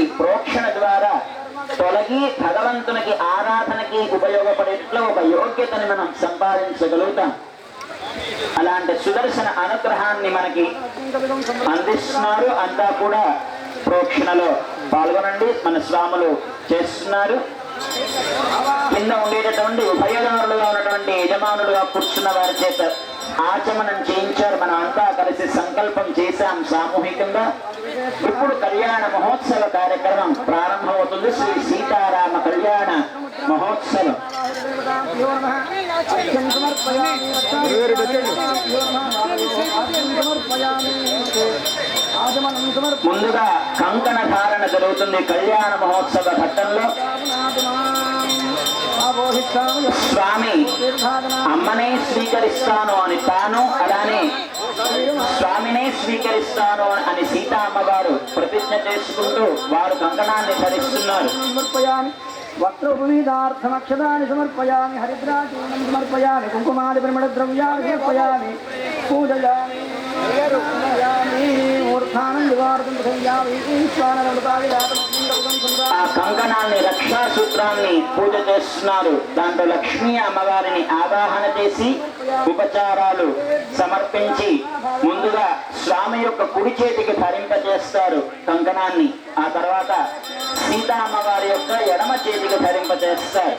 ఈ ప్రోక్షణ ద్వారా తొలగి భగవంతునికి ఆరాధనకి ఉపయోగపడేట్లు ఒక యోగ్యతని మనం సంపాదించగలుగుతాం. అలాంటి సుదర్శన అనుగ్రహాన్ని మనకి అందిస్తున్నారు. అంతా కూడా ప్రోక్షణలో పాల్గొనండి. మన స్వాములు చేస్తున్నారు. కింద ఉండేటటువంటి ఉభయదారులుగా ఉన్నటువంటి యజమానులుగా కూర్చున్న వారి చేత ఆచమనం చేయించారు. మనం అంతా కలిసి సంకల్పం చేశాం సామూహికంగా. ఇప్పుడు కళ్యాణ మహోత్సవ కార్యక్రమం ప్రారంభమవుతుంది. శ్రీ సీతారామ కళ్యాణ మహోత్సవం. ముందుగా కంకణ ధారణ జరుగుతుంది కళ్యాణ మహోత్సవ ఘట్టంలో. స్వామి అమ్మనే స్వీకరిస్తాను అని తాను అలానే స్వామినే స్వీకరిస్తాను అని సీతా అమ్మవారు ప్రతిజ్ఞ చేసుకుంటూ వారు కంకణాన్ని ధరిస్తున్నారు. వస్త్రోపవీతార్థమక్షదాన్ని సమర్పయామి. హరిద్రాచూర్ణం సమర్పయామి. కుంకుమాది పరిమళద్రవ్యాన్ని సమర్పయామి. పూజయామి. కంకణాన్ని రక్షా సూత్రాన్ని పూజ చేస్తున్నారు. దాంట్లో లక్ష్మీ అమ్మవారిని ఆవాహన చేసి ఉపచారాలు సమర్పించి ముందుగా స్వామి యొక్క కుడి చేతికి ధరింపజేస్తారు కంకణాన్ని. ఆ తర్వాత సీతా అమ్మవారి యొక్క ఎడమ చేతికి ధరింపజేస్తారు.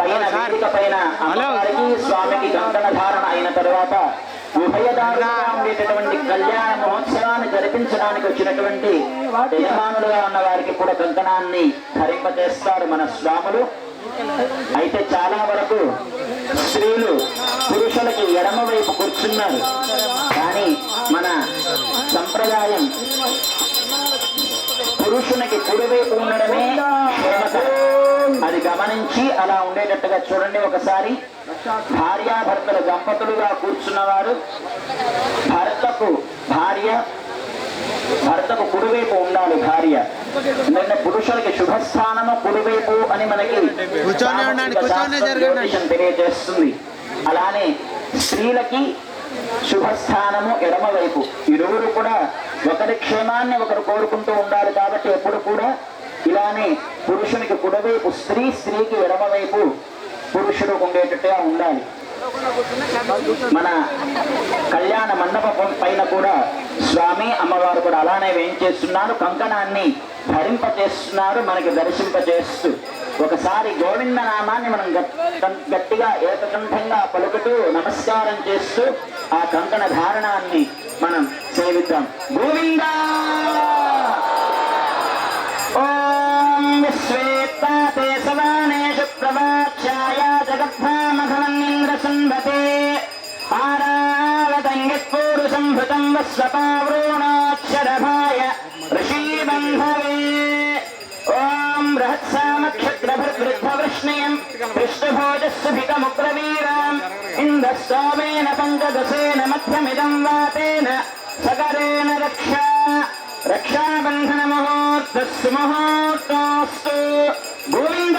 పైన వేదిక పైన అమ్మవారికి స్వామికి కంకణ ధారణ అయిన తర్వాత ఉభయదారుగా ఉండేటటువంటి కళ్యాణ మహోత్సవాన్ని జరిపించడానికి వచ్చినటువంటి యజమానులుగా ఉన్న వారికి కూడా కంకణాన్ని ధరింపజేస్తారు మన స్వాములు. అయితే చాలా వరకు స్త్రీలు పురుషులకి ఎడమ వైపు కూర్చున్నారు. కానీ మన గమనించి అలా ఉండేటట్టుగా చూడండి ఒకసారి. భార్యాభర్తలు దంపతులుగా కూర్చున్నవారు. భర్తకు భార్య భర్తకు కుడివైపు ఉండాలి భార్య. ఎందుకంటే పురుషులకి శుభస్థానము కుడివైపు అని మనకి తెలియజేస్తుంది. అలానే స్త్రీలకి శుభస్థానము ఎడమవైపు. ఇరువురు కూడా ఒకరి క్షేమాన్ని ఒకరు కోరుకుంటూ ఉండాలి కాబట్టి ఎప్పుడు కూడా ఇలానే పురుషునికి కుడివైపు స్త్రీ స్త్రీకి ఎడమవైపు పురుషుడు ఉండేటట్టుగా ఉండాలి. మన కళ్యాణ మండపం పైన కూడా స్వామి అమ్మవారు కూడా అలానే వేయించేస్తున్నారు. కంకణాన్ని ధరింపచేస్తున్నారు మనకి దర్శింపచేస్తూ. ఒకసారి గోవింద నామాన్ని మనం గట్టిగా ఏకకంఠంగా పలుకుతూ నమస్కారం చేస్తూ ఆ కంకణ ధారణాన్ని మనం సేవిద్దాం. గోవిందా! జగద్ధామఘవన్నింద్రసుంభతే పారావతంగిత్పూరుషంభృతం వస్వపావృణోక్షరభాయ ఋషీబంధవే ఓం బృహత్సామక్షగ్రభృద్ధవృష్ణయం విష్ణుభోజస్సుభితముగ్రవీరాం ఇంద్రస్వామేన పంచదశేన మధ్యమిదం వాతేన సకరేణ రక్షా రక్షాబంధన ముహూర్తస్సు ముహూర్తోస్తు గోవింద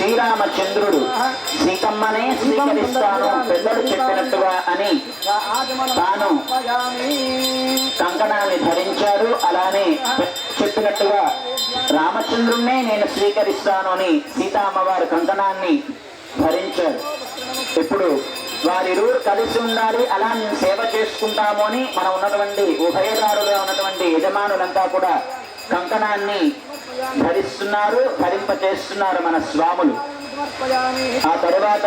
శ్రీరామచంద్రుడు సీతమ్మనే స్వీకరిస్తాను పెద్దలు చెప్పినట్టుగా అని తాను కంకణాన్ని ధరించారు అలానే చెప్పినట్టుగా రామచంద్రుణ్ణే నేను స్వీకరిస్తాను అని సీతామ్మవారు కంకణాన్ని ధరించారు. ఇప్పుడు వారిరువురు కలిసి ఉండాలి అలా మేము సేవ చేసుకుంటాము అని మనం ఉన్నటువంటి ఉభయదారులుగా ఉన్నటువంటి యజమానులంతా కూడా కంకణాన్ని ధరిస్తున్నారు ధరింపచేస్తున్నారు మన స్వాములు. ఆ తరువాత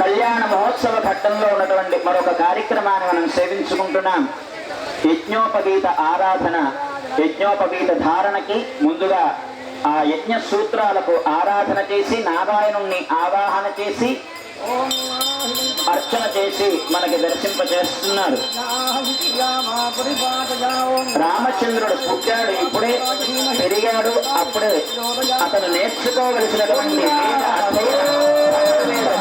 కళ్యాణ మహోత్సవ ఘట్టంలో ఉన్నటువంటి మరొక కార్యక్రమాన్ని మనం సేవించుకుంటున్నాం. యజ్ఞోపగీత ఆరాధన యజ్ఞోపగీత ధారణకి ముందుగా ఆ యజ్ఞ సూత్రాలకు ఆరాధన చేసి నారాయణుణ్ణి ఆవాహన చేసి అర్చన చేసి మనకి దర్శింప చేస్తున్నారు రామచంద్రుడు పుట్టాడు ఇప్పుడే పెరిగాడు అప్పుడే. అతను నేర్చుకోవలసినటువంటి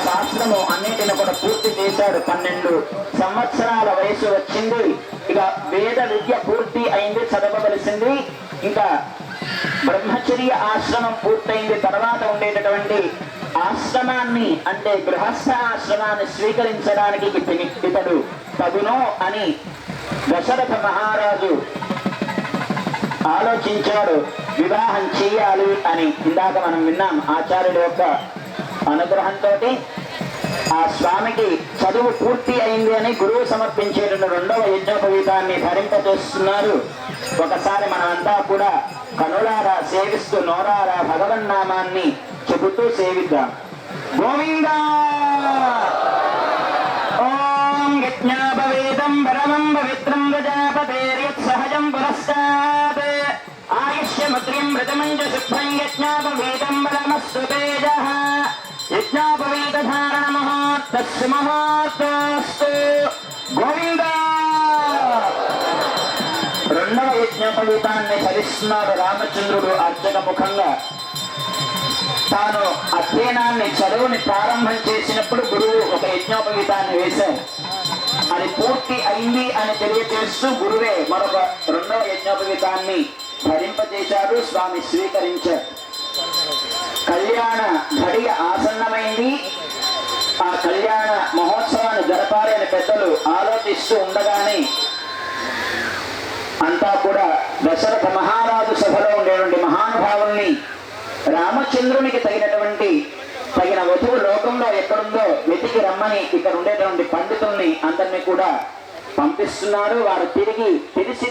శాస్త్రము అన్నిటిని కూడా పూర్తి చేశాడు పన్నెండు సంవత్సరాల వయసు వచ్చింది. ఇక వేద విద్య పూర్తి అయింది చదవవలసింది. ఇంకా బ్రహ్మచర్య ఆశ్రమం పూర్తయింది తర్వాత ఉండేటటువంటి ఆశ్రమాన్ని అంటే గృహస్థ ఆశ్రమాన్ని స్వీకరించడానికి ఇతడు తగునో అని దశరథ మహారాజు ఆలోచించాడు. వివాహం చేయాలి అని ఇందాక మనం విన్నాం. ఆచార్యుడు యొక్క అనుగ్రహంతో ఆ స్వామికి చదువు పూర్తి అయింది అని గురువు సమర్పించేటువంటి రెండవ యజ్ఞోపవీతాన్ని ధరింపజేస్తున్నారు. ఒకసారి మనమంతా కూడా కనులారా సేవిస్తూ నోరారా భగవన్నామాన్ని చెబుతూ సేవిద్దాం. గోవిందా! ఓం యజ్ఞాపవేదం పరమం పవిత్రం ప్రజాపతేర్యత్ సహజం పురస్తాత్ ఆయుష్యముద్రిం మృతమంజ శుభ్రం యజ్ఞాపవేదం బలమస్సు తేజ. యజ్ఞాపవేద ధారణ మహోత్తస్సు గోవింద! రెండవ యజ్ఞోపవీతాన్ని ధరిస్తున్నాడు రామచంద్రుడు అర్జున ముఖంగా తాను అధ్యయనాన్ని చదువుని ప్రారంభం చేసినప్పుడు గురువు ఒక యజ్ఞోపవీతాన్ని వేశారు. అది పూర్తి అయింది అని తెలియజేస్తూ గురువే మరొక రెండవ యజ్ఞోపవీతాన్ని ధరింపజేశాడు స్వామి స్వీకరించారు. కళ్యాణ ఘడియ ఆసన్నమైంది. ఆ కళ్యాణ మహోత్సవాన్ని జరపాలి అని పెద్దలు ఆలోచిస్తూ ఉండగానే అంతా కూడా దశరథ మహారాజు సభలో ఉండేటువంటి మహానుభావుల్ని రామచంద్రునికి తగినటువంటి తగిన వధువు లోకంలో ఎక్కడుందో వెతికి రమ్మని ఇక్కడ ఉండేటువంటి పండితుల్ని అందరినీ కూడా పంపిస్తున్నారు. వారు తిరిగి తెలిసి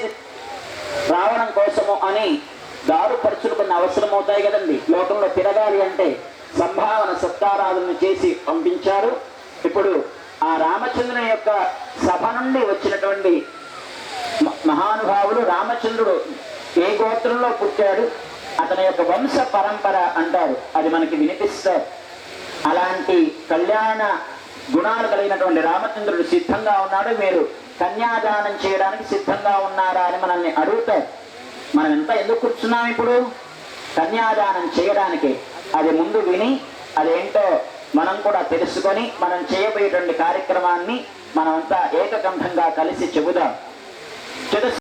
రావడం కోసము అని దారు కొన్ని అవసరం అవుతాయి కదండి. లోకంలో తిరగాలి అంటే సంభావన సత్కారాలను చేసి పంపించారు. ఇప్పుడు ఆ రామచంద్రుని యొక్క సభ నుండి వచ్చినటువంటి మ- మహానుభావులు రామచంద్రుడు ఏ గోత్రంలో పుట్టాడు? అతని యొక్క వంశ పరంపర అంటారు. అది మనకి వినిపిస్తారు. అలాంటి కళ్యాణ గుణాలు కలిగినటువంటి రామచంద్రుడు సిద్ధంగా ఉన్నాడు. మీరు కన్యాదానం చేయడానికి సిద్ధంగా ఉన్నారా అని మనల్ని అడుగుతారు. మనం ఎంత ఎందుకు కూర్చున్నాం ఇప్పుడు? కన్యాదానం చేయడానికి. అది ముందు విని అదేంటో మనం కూడా తెలుసుకొని మనం చేయబోయేటువంటి కార్యక్రమాన్ని మనమంతా ఏకకంఠంగా కలిసి చెబుదాం. చతుస్